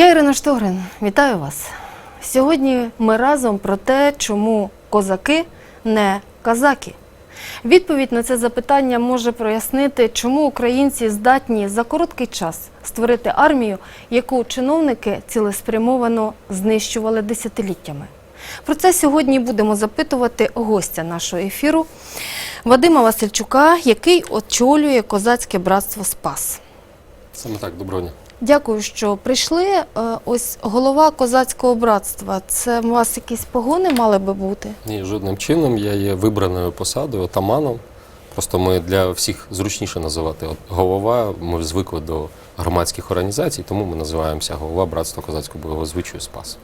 Я Ірина Штогрин, вітаю вас. Сьогодні ми разом про те, чому козаки не казаки. Відповідь на це запитання може прояснити, чому українці здатні за короткий час створити армію, яку чиновники цілеспрямовано знищували десятиліттями. Про це сьогодні будемо запитувати гостя нашого ефіру Вадима Васильчука, який очолює козацьке братство Спас. Саме так, Доброня. Дякую, що прийшли. Е, Ось голова козацького братства. Це у вас якісь погони мали би бути? Ні, жодним чином я є вибраною посадою, отаманом. Просто ми для всіх зручніше називати. От голова, ми звикли до громадських організацій, тому ми називаємося голова братства козацького бойового звичаю Спас.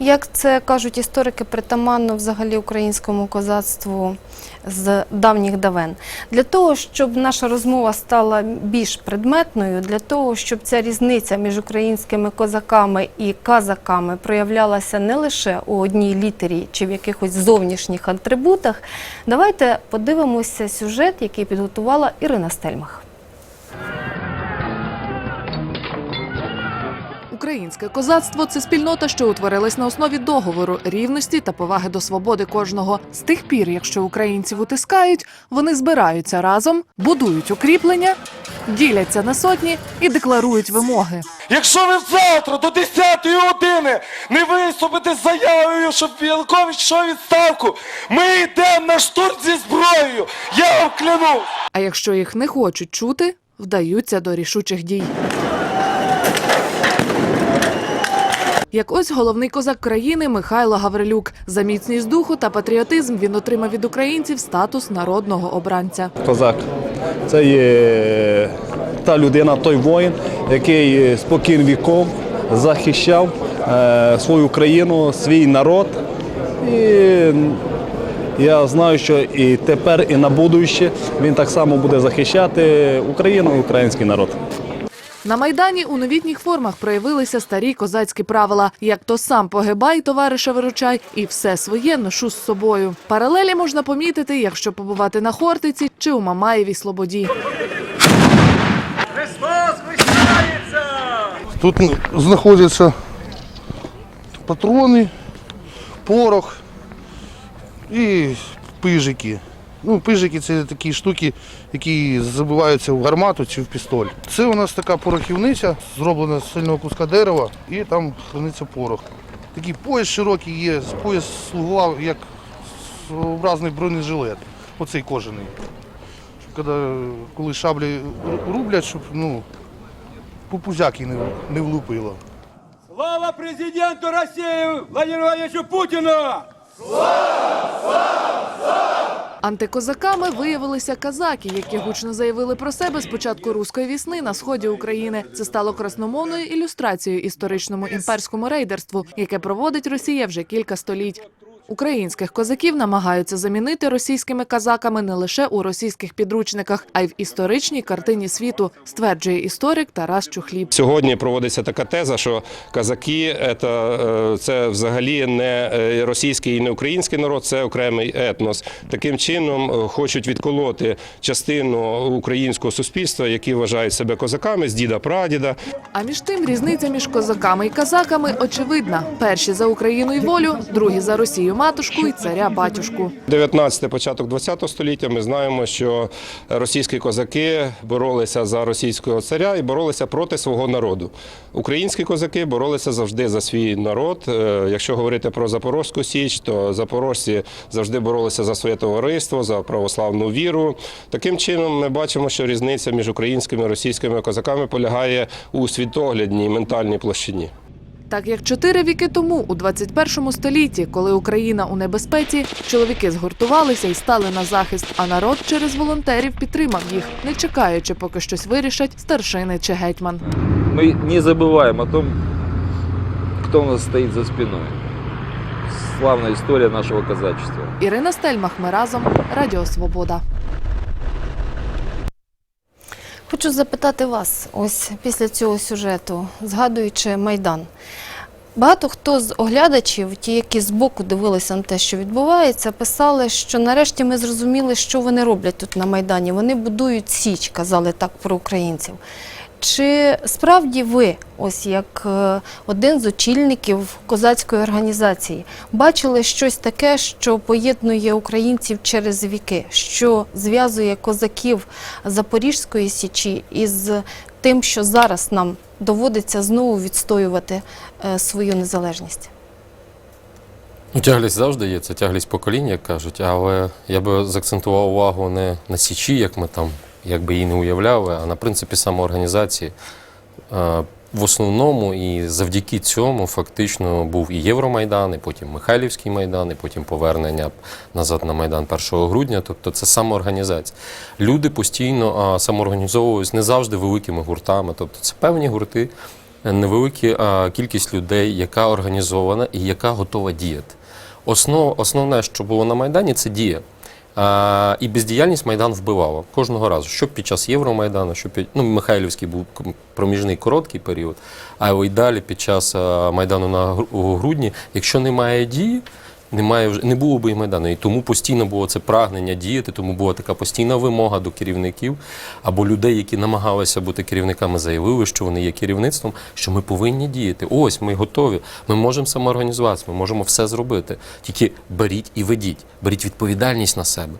Як це кажуть історики, притаманно взагалі українському козацтву з давніх давен. Для того, щоб наша розмова стала більш предметною, для того, щоб ця різниця між українськими козаками і казаками проявлялася не лише у одній літері чи в якихось зовнішніх атрибутах, давайте подивимося сюжет, який підготувала Ірина Стельмах. Українське козацтво це спільнота, що утворилась на основі договору, рівності та поваги до свободи кожного. З тих пір, якщо українців утискають, вони збираються разом, будують укріплення, діляться на сотні і декларують вимоги. Якщо ви завтра до 10 години не виступите з заявою, щоб Янукович йшов відставку, ми йдемо на штурм зі зброєю. Я вам клянусь. А якщо їх не хочуть чути, вдаються до рішучих дій. Як ось головний козак країни Михайло Гаврилюк. За міцність духу та патріотизм він отримав від українців статус народного обранця. Козак це є та людина, той воїн, який спокійно віком захищав е, свою країну, свій народ. І я знаю, що і тепер, і на будуще він так само буде захищати Україну і український народ. На майдані у новітніх формах проявилися старі козацькі правила: як то сам погибай, товариша виручай, і все своє ношу з собою. Паралелі можна помітити, якщо побувати на Хортиці чи у Мамаєвій Слободі. Тут знаходяться патрони, порох і пижики. Ну, пижики це такі штуки, які забиваються в гармату чи в пістоль. Це у нас така порохівниця, зроблена з сильного куска дерева, і там храниться порох. Такий пояс широкий є, пояс слугував як своєобразний бронежилет. Оцей кожаний. Щоб коли, коли шаблі рублять, щоб ну, пупузяки не, не влупило. Слава президенту России Владимиру Владимировичу Путину! Антикозаками виявилися казаки, які гучно заявили про себе з початку руської вісни на сході України. Це стало красномовною ілюстрацією історичному імперському рейдерству, яке проводить Росія вже кілька століть. Українських козаків намагаються замінити російськими казаками не лише у російських підручниках, а й в історичній картині світу, стверджує історик Тарас Чухліб. Сьогодні проводиться така теза, що казаки це, е, взагалі не е, російський і не український народ, це окремий етнос. Таким чином е, хочуть відколоти частину українського суспільства, які вважають себе козаками з діда прадіда. А між тим різниця між козаками і казаками очевидна: перші за Україну і волю, другі за Росію матушку і царя батюшку. 19 початок 20 століття ми знаємо, що російські козаки боролися за російського царя і боролися проти свого народу. Українські козаки боролися завжди за свій народ. Е, Якщо говорити про Запорозьку Січ, то запорожці завжди боролися за своє товариство, за православну віру. Таким чином, ми бачимо, що різниця між українськими і російськими козаками полягає у світоглядній ментальній площині. Так як чотири віки тому, у 21 столітті, коли Україна у небезпеці, чоловіки згуртувалися і стали на захист, а народ через волонтерів підтримав їх, не чекаючи, поки щось вирішать старшини чи гетьман. мы не забываем о том, кто у нас стоит за спиной. Славная история нашего казачества. Ірина Стельмах, ми разом, Радіо Свобода. Хочу запитати вас, ось після цього сюжету, згадуючи Майдан. Багато хто з оглядачів, ті, які збоку дивилися на те, що відбувається, писали, що нарешті ми зрозуміли, що вони роблять тут на Майдані. Вони будують січ, казали так про українців. Чи справді ви, ось як е, один з очільників козацької організації, бачили щось таке, що поєднує українців через віки, що зв'язує козаків Запорізької січі із тим, що зараз нам доводиться знову відстоювати е, свою незалежність? Ну, тяглість завжди є, це тяглість поколінь, як кажуть, але я би заакцентував увагу не на січі, як ми там, як би її не уявляли, а на принципі самоорганізації. Е, В основному і завдяки цьому фактично був і Євромайдан, і потім Михайлівський майдан, і потім повернення назад на Майдан 1 грудня. Тобто це самоорганізація. Люди постійно а, самоорганізовуються не завжди великими гуртами. Тобто це певні гурти, невелика кількість людей, яка організована і яка готова діяти. Основ, основне, що було на Майдані, це дія. А, і бездіяльність Майдан вбивала кожного разу. Що під час Євромайдану, що під ну, Михайлівський був проміжний короткий період, а й далі під час Майдану на у грудні, якщо немає дії, немає вже не було б і майдану. І тому постійно було це прагнення діяти, тому була така постійна вимога до керівників або людей, які намагалися бути керівниками, заявили, що вони є керівництвом, що ми повинні діяти. Ось ми готові. Ми можемо самоорганізуватися, ми можемо все зробити. Тільки беріть і ведіть, беріть відповідальність на себе.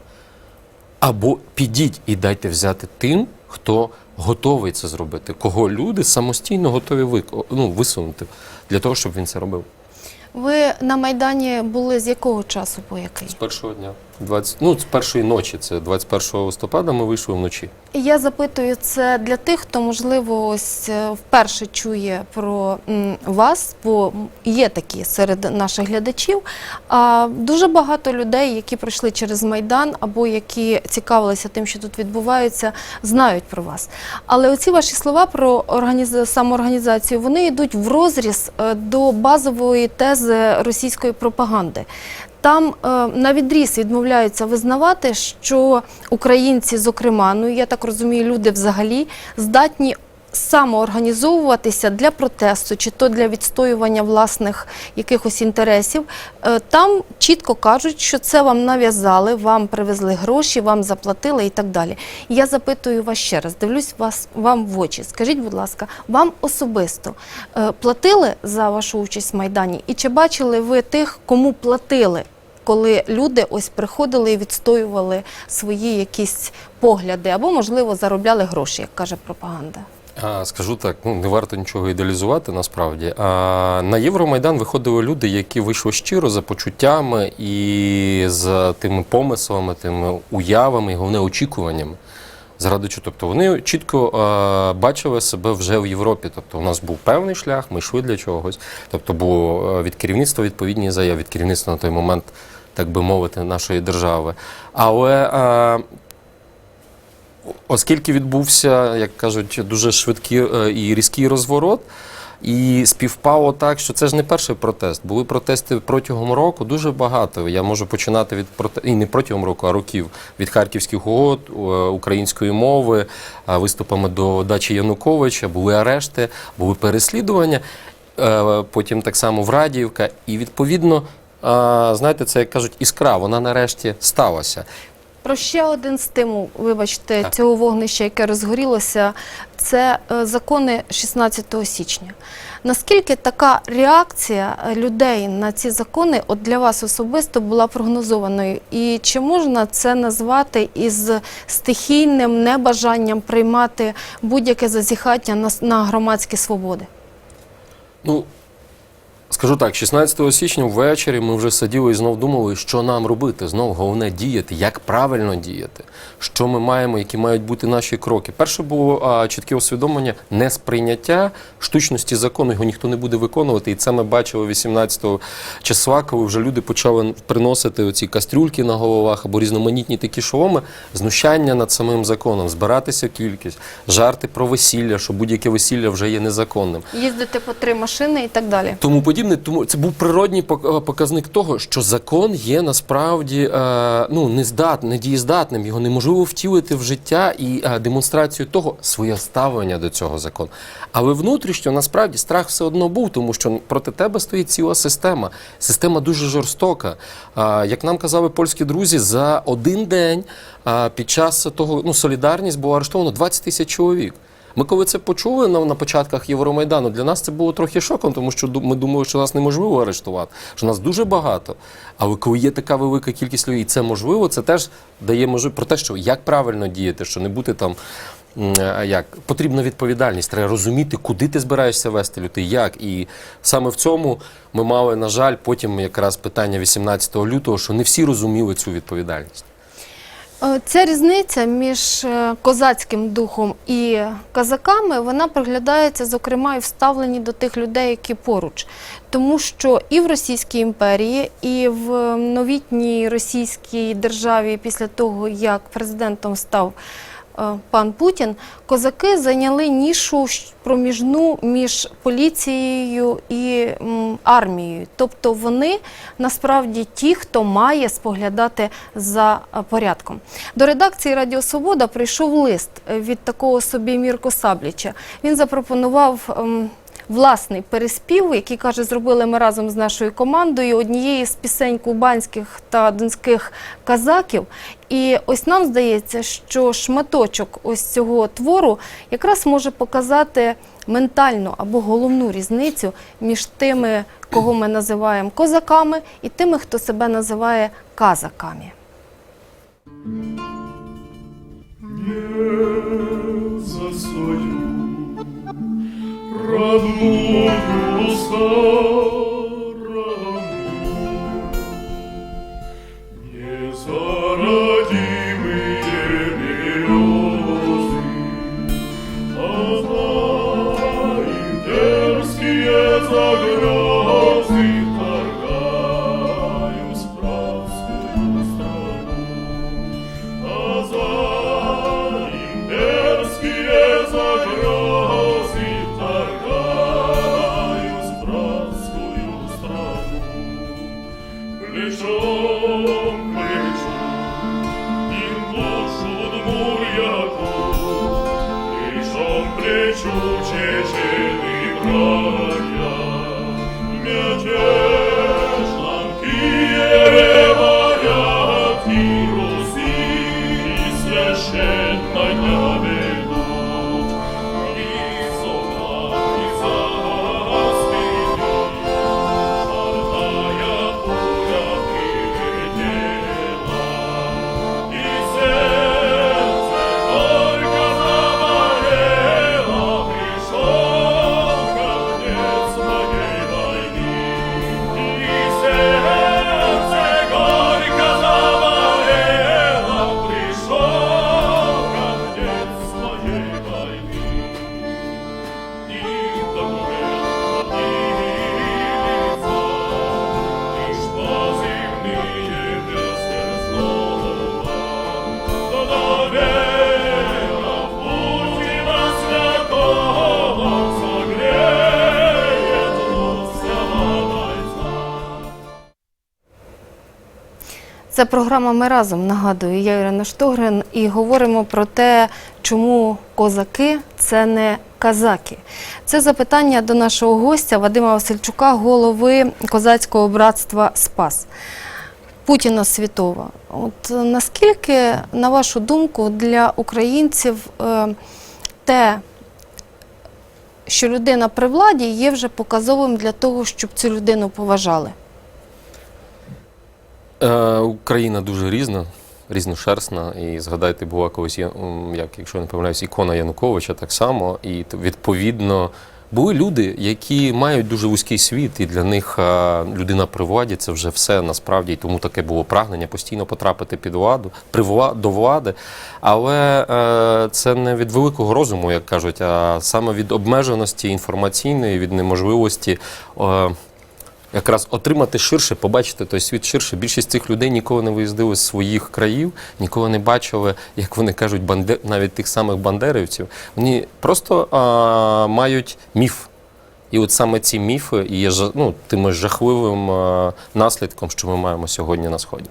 Або підіть і дайте взяти тим, хто готовий це зробити, кого люди самостійно готові ну, висунути для того, щоб він це робив. Ви на Майдані були з якого часу по який? З першого дня. 20, ну, з першої ночі, це 21 листопада ми вийшли вночі. Я запитую це для тих, хто можливо ось е, вперше чує про вас, бо є такі серед наших глядачів. А дуже багато людей, які пройшли через майдан або які цікавилися тим, що тут відбувається, знають про вас. Але оці ваші слова про організ... самоорганізацію вони йдуть в розріз е, до базової тези російської пропаганди. Там е, на відріз відмовляються визнавати, що українці, зокрема, ну я так розумію, люди взагалі здатні самоорганізовуватися для протесту, чи то для відстоювання власних якихось інтересів. Е, Там чітко кажуть, що це вам нав'язали, вам привезли гроші, вам заплатили і так далі. Я запитую вас ще раз, дивлюсь вас вам в очі. Скажіть, будь ласка, вам особисто е, платили за вашу участь в майдані? І чи бачили ви тих, кому платили? Коли люди ось приходили і відстоювали свої якісь погляди, або, можливо, заробляли гроші, як каже пропаганда. Скажу так, ну не варто нічого ідеалізувати насправді. А, на Євромайдан виходили люди, які вийшли щиро за почуттями і з тими помислами, тими уявами, і головне очікуваннями. Заради чого? Тобто вони чітко е, бачили себе вже в Європі. Тобто у нас був певний шлях, ми йшли для чогось. Тобто було від керівництва відповідні заяви, від керівництва на той момент, так би мовити, нашої держави. Але е, Оскільки відбувся, як кажуть, дуже швидкий е, і різкий розворот, і співпало так, що це ж не перший протест. Були протести протягом року дуже багато. Я можу починати від проте... і не протягом року, а років від харківських угод, е, української мови, е, виступами до дачі Януковича, були арешти, були переслідування. Потім так само в Радіївка. І відповідно, знаєте, це як кажуть, іскра, вона нарешті сталася. Про ще один стимул, вибачте, Так. цього вогнища, яке розгорілося, це е, закони 16 січня. Наскільки така реакція людей на ці закони от для вас особисто була прогнозованою? І чи можна це назвати із стихійним небажанням приймати будь-яке зазіхання на, на громадські свободи? Ну, скажу так, 16 січня ввечері ми вже сиділи і знов думали, що нам робити. Знов головне діяти, як правильно діяти, що ми маємо, які мають бути наші кроки. Перше було а, чітке усвідомлення несприйняття штучності закону, його ніхто не буде виконувати. І це ми бачили 18 числа, коли вже люди почали приносити оці кастрюльки на головах або різноманітні такі шоломи, знущання над самим законом, збиратися кількість, жарти про весілля, що будь-яке весілля вже є незаконним. Їздити по три машини і так далі. Тому подібне, тому це був природній е, показник того, що закон є насправді е, ну нездат, недієздатним, його неможливо втілити в життя і е, демонстрацію того своє ставлення до цього закону. Але внутрішньо насправді страх все одно був, тому що проти тебе стоїть ціла система. Система дуже жорстока. Як нам казали польські друзі, за один день під час того ну солідарність було арештовано 20 тисяч чоловік. Ми коли це почули на, на початках Євромайдану, для нас це було трохи шоком, тому що ми думали, що нас неможливо арештувати, що нас дуже багато. Але коли є така велика кількість людей, і це можливо, це теж дає можливість про те, що як правильно діяти, що не бути там. Як потрібна відповідальність, треба розуміти, куди ти збираєшся вести людей, як. І саме в цьому ми мали, на жаль, потім якраз питання 18 лютого, що не всі розуміли цю відповідальність. Е, Ця різниця між е, козацьким духом і казаками вона проглядається, зокрема, і вставлені до тих людей, які поруч. Тому що і в Російській імперії, і в новітній російській державі, після того, як президентом став пан Путін, козаки зайняли нішу проміжну між поліцією і армією. Тобто вони насправді ті, хто має споглядати за е, порядком. До редакції Радіо Свобода прийшов лист е, від такого собі Мірко Сабліча. Він запропонував. Власний переспів, який каже, зробили ми разом з нашою командою однієї з пісень кубанських та донських казаків. І ось нам здається, що шматочок ось цього твору якраз може показати ментальну або головну різницю між тими, кого ми називаємо козаками, і тими, хто себе називає казаками. за свою родную сторону. Це програма Ми разом нагадую. Я Ірина Штогрин і говоримо про те, чому козаки це не казаки. Це запитання до нашого гостя Вадима Васильчука, голови козацького братства Спас. Путіна Світова. От наскільки, на вашу думку, для українців е, те, що людина при владі, є вже показовим для того, щоб цю людину поважали? Е, Україна дуже різна, різношерстна. І згадайте, була колись, як, якщо я не помиляюсь, ікона Януковича так само. І відповідно були люди, які мають дуже вузький світ, і для них е, людина при владі це вже все насправді. І тому таке було прагнення постійно потрапити під владу, при вла- до влади. Але е, це не від великого розуму, як кажуть, а саме від обмеженості інформаційної, від неможливості. Якраз отримати ширше, побачити той світ ширше. Більшість цих людей ніколи не виїздили з своїх країв, ніколи не бачили, як вони кажуть, банде... навіть тих самих бандерівців. Вони просто а, мають міф. І от саме ці міфи є ну, тим жахливим наслідком, що ми маємо сьогодні на сході.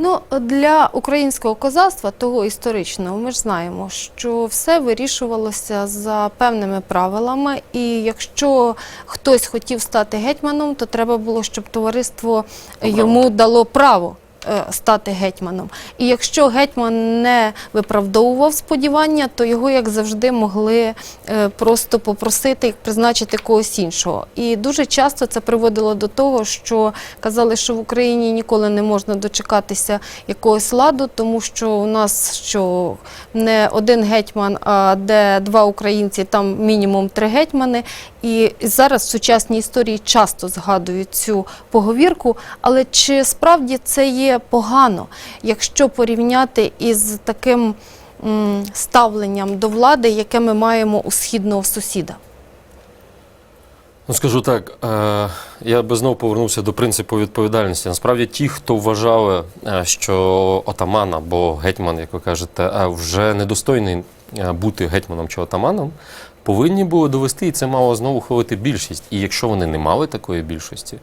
Ну, для українського козацтва, того історичного, ми ж знаємо, що все вирішувалося за певними правилами, і якщо хтось хотів стати гетьманом, то треба було, щоб товариство йому дало право стати гетьманом. І якщо гетьман не виправдовував сподівання, то його, як завжди, могли е, просто попросити призначити когось іншого. І дуже часто це приводило до того, що казали, що в Україні ніколи не можна дочекатися якогось ладу, тому що у нас що не один гетьман, а де два українці, там мінімум три гетьмани. І зараз в сучасній історії часто згадують цю поговірку. Але чи справді це є погано, якщо порівняти із таким ставленням до влади, яке ми маємо у східного сусіда? Ну, скажу так, е, я би знову повернувся до принципу відповідальності. Насправді, ті, хто вважали, е, що отаман або гетьман, як ви кажете, е, вже недостойний бути гетьманом чи отаманом, повинні були довести, і це мало знову ухвалити більшість. І якщо вони не мали такої більшості,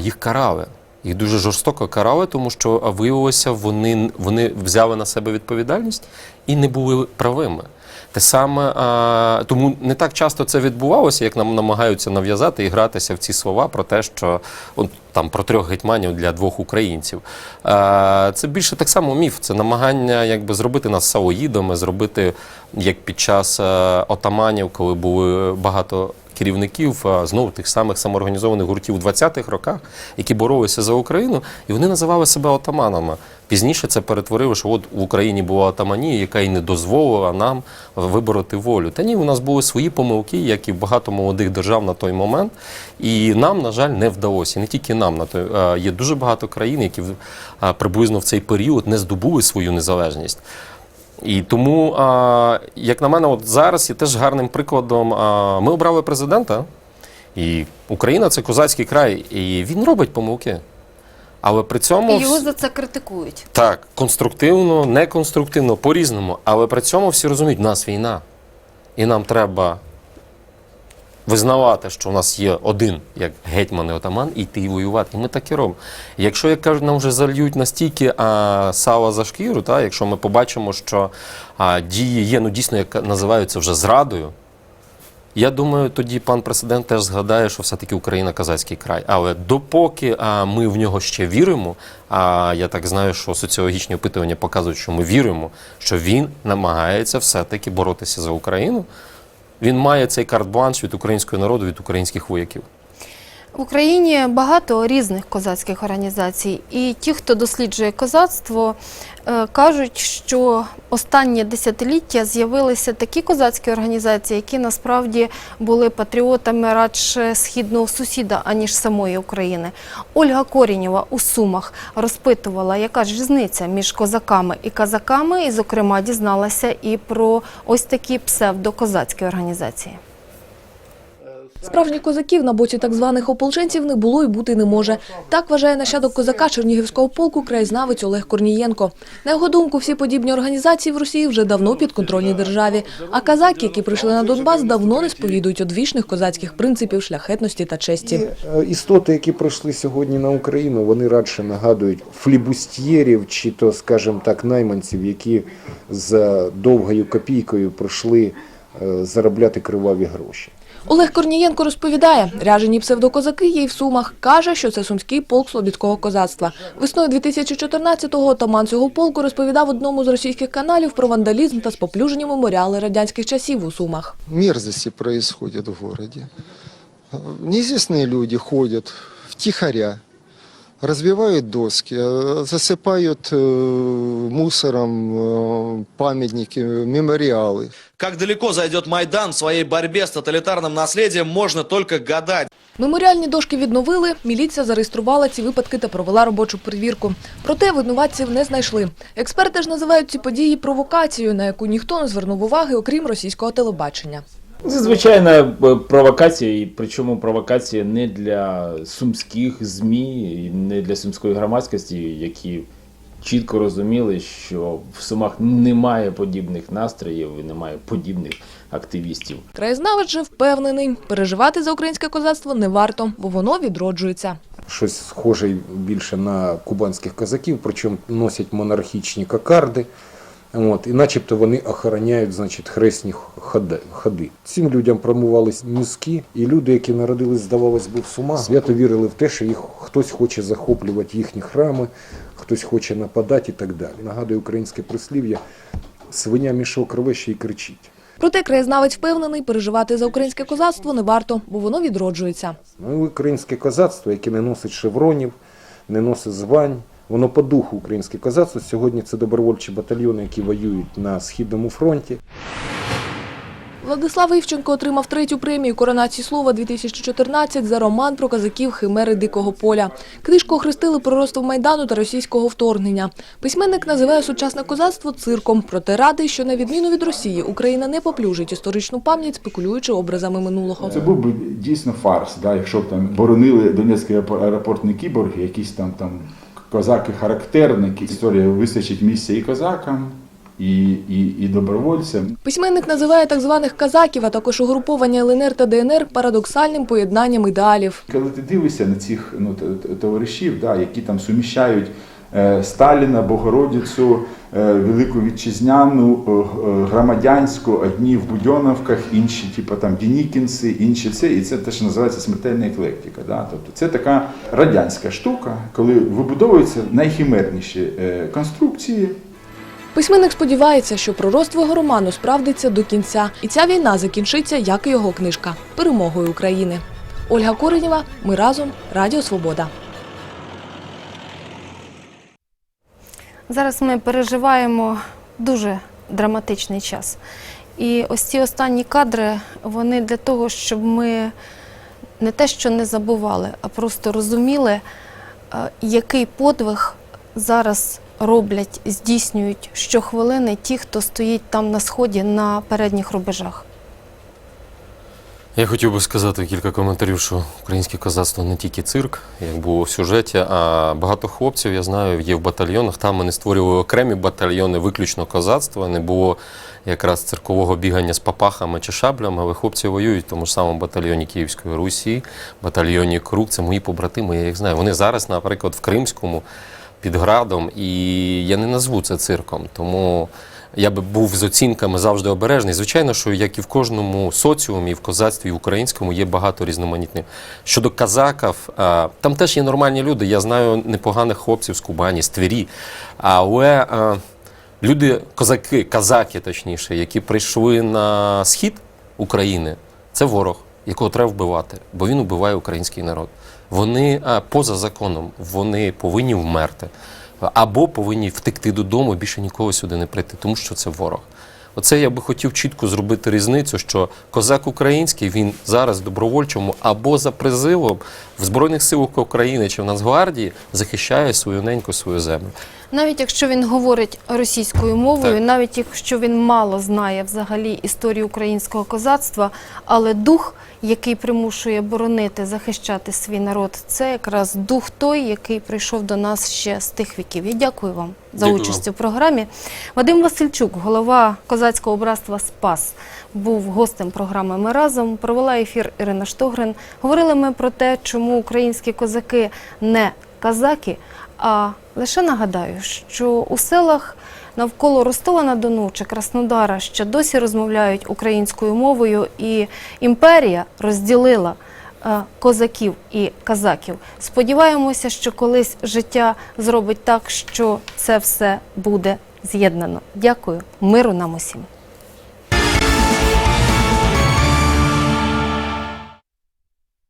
їх карали. Їх дуже жорстоко карали, тому що виявилося, вони, вони взяли на себе відповідальність і не були правими. Те саме, а, тому не так часто це відбувалося, як нам намагаються нав'язати і гратися в ці слова про те, що от, там про трьох гетьманів для двох українців. А, це більше так само міф. Це намагання якби зробити нас саоїдами, зробити як під час е, отаманів, коли були багато керівників знову тих самих самоорганізованих гуртів у 20-х роках, які боролися за Україну, і вони називали себе отаманами. Пізніше це перетворило, що от в Україні була отаманія, яка і не дозволила нам вибороти волю. Та ні, у нас були свої помилки, як і багато молодих держав на той момент. І нам, на жаль, не вдалося. І не тільки нам на той є дуже багато країн, які приблизно в цей період не здобули свою незалежність. І тому, а, як на мене, от зараз є теж гарним прикладом. А, ми обрали президента, і Україна це козацький край, і він робить помилки. Але при цьому І його за це критикують. так, конструктивно, неконструктивно, по-різному. Але при цьому всі розуміють, в нас війна. І нам треба визнавати, що у нас є один, як гетьман і отаман, і йти воювати. І ми так і робимо. Якщо, як кажуть, нам вже зальють настільки а, сала за шкіру, та, якщо ми побачимо, що а, дії є, ну дійсно, як називаються вже зрадою. Я думаю, тоді пан президент теж згадає, що все-таки Україна казацький край. Але допоки а, ми в нього ще віримо, а я так знаю, що соціологічні опитування показують, що ми віримо, що він намагається все-таки боротися за Україну. Він має цей карт-бланш від українського народу, від українських вояків. В Україні багато різних козацьких організацій, і ті, хто досліджує козацтво, е, кажуть, що останнє десятиліття з'явилися такі козацькі організації, які насправді були патріотами радше східного сусіда, аніж самої України. Ольга Корінєва у Сумах розпитувала, яка ж різниця між козаками і казаками, і, зокрема, дізналася і про ось такі псевдокозацькі організації. Справжніх козаків на боці так званих ополченців не було і бути не може. Так вважає нащадок козака Чернігівського полку краєзнавець Олег Корнієнко. На його думку, всі подібні організації в Росії вже давно підконтрольні державі. А казаки, які прийшли на Донбас, давно не сповідують одвічних козацьких принципів шляхетності та честі. Е, Істоти, які прийшли сьогодні на Україну, вони радше нагадують флібустьєрів чи то, скажімо так, найманців, які за довгою копійкою прийшли е, заробляти криваві гроші. Олег Корнієнко розповідає, ряжені псевдокозаки є й в Сумах. Каже, що це сумський полк слобідського козацтва. Весною 2014-го отаман цього полку розповідав одному з російських каналів про вандалізм та споплюжені меморіали радянських часів у Сумах. Мерзості відбуваються в місті. Неизвестные люди ходять втихаря, разбивают доски, э, засыпают э, мусором э, памятники, мемориалы. Как далеко зайдет Майдан в своей борьбе с тоталитарным наследием, можно только гадать. Меморіальні дошки відновили, міліція зареєструвала ці випадки та провела робочу перевірку. Проте винуватців не знайшли. Експерти ж називають ці події провокацією, на яку ніхто не звернув уваги, окрім російського телебачення. Це звичайна е, провокація, і причому провокація не для сумських ЗМІ, і не для сумської громадськості, які чітко розуміли, що в Сумах немає подібних настроїв і немає подібних активістів. Краєзнавець же впевнений, переживати за українське козацтво не варто, бо воно відроджується. Щось схоже більше на кубанських козаків, причому носять монархічні кокарди. От, і начебто вони охороняють значить, хресні ходи. Цим людям промивались мізки, і люди, які народились, здавалось би, в Сумах, свято вірили в те, що їх хтось хоче захоплювати їхні храми, хтось хоче нападати і так далі. Нагадує українське прислів'я свиня мішок рве ще й кричить. Проте краєзнавець впевнений, переживати за українське козацтво не варто, бо воно відроджується. Ну, українське козацтво, яке не носить шевронів, не носить звань, воно по духу українське козацтво. Сьогодні це добровольчі батальйони, які воюють на Східному фронті. Владислав Івченко отримав третю премію коронації слова 2014 за роман про козаків Химери Дикого поля. Книжку охрестили пророцтвом Майдану та російського вторгнення. Письменник називає сучасне козацтво цирком, проте радий, що на відміну від Росії Україна не поплюжить історичну пам'ять, спекулюючи образами минулого. Це був би дійсно фарс, да, якщо б там боронили Донецький аеропорт не кіборги, якісь там там козаки-характерники. Історія вистачить місця і козакам, і, і, і добровольцям. Письменник називає так званих казаків, а також угруповання ЛНР та ДНР парадоксальним поєднанням ідеалів. Коли ти дивишся на цих ну, товаришів, да, які там суміщають Сталіна, Богородицю, е, Велику Вітчизняну, е, е, громадянську, одні в Будьоновках, інші, типу там Дінікінси, інші це, і це те, що називається смертельна еклектика. Да? Тобто це така радянська штука, коли вибудовуються найхімерніші е, конструкції. Письменник сподівається, що пророцтво його роману справдиться до кінця, і ця війна закінчиться, як і його книжка перемогою України. Ольга Коренєва, ми разом, Радіо Свобода. Зараз ми переживаємо дуже драматичний час. І ось ці останні кадри, вони для того, щоб ми не те, що не забували, а просто розуміли, е, який подвиг зараз роблять, здійснюють щохвилини ті, хто стоїть там на сході на передніх рубежах. Я хотів би сказати кілька коментарів, що українське козацтво не тільки цирк, як було в сюжеті, а багато хлопців, я знаю, є в батальйонах. Там вони створювали окремі батальйони, виключно козацтва. Не було якраз циркового бігання з папахами чи шаблями, але хлопці воюють в тому ж самому батальйоні Київської Русі, батальйоні Круг. Це мої побратими, я їх знаю. Вони зараз, наприклад, в Кримському під градом, і я не назву це цирком. Тому я би був з оцінками завжди обережний. Звичайно, що як і в кожному соціумі, і в козацтві, і українському є багато різноманітних. Щодо казаків, там теж є нормальні люди. Я знаю непоганих хлопців з Кубані, з Твері. Але люди, козаки, казаки, точніше, які прийшли на схід України, це ворог, якого треба вбивати, бо він вбиває український народ. Вони поза законом, вони повинні вмерти або повинні втекти додому більше ніколи сюди не прийти, тому що це ворог. Оце я би хотів чітко зробити різницю, що козак український він зараз добровольчому або за призивом в Збройних силах України чи в Нацгвардії захищає свою неньку свою землю. Навіть якщо він говорить російською мовою, Так. навіть якщо він мало знає взагалі історію українського козацтва, але дух, який примушує боронити, захищати свій народ, це якраз дух той, який прийшов до нас ще з тих віків. Я дякую вам за Дякую участь у програмі. Вадим Васильчук, голова козацького братства Спас, був гостем програми Ми разом. Провела ефір Ірина Штогрин. Говорили ми про те, чому українські козаки не казаки. А лише нагадаю, що у селах навколо Ростова-на-Дону чи Краснодара ще досі розмовляють українською мовою, і імперія розділила е, козаків і казаків. Сподіваємося, що колись життя зробить так, що це все буде з'єднано. Дякую, миру нам усім.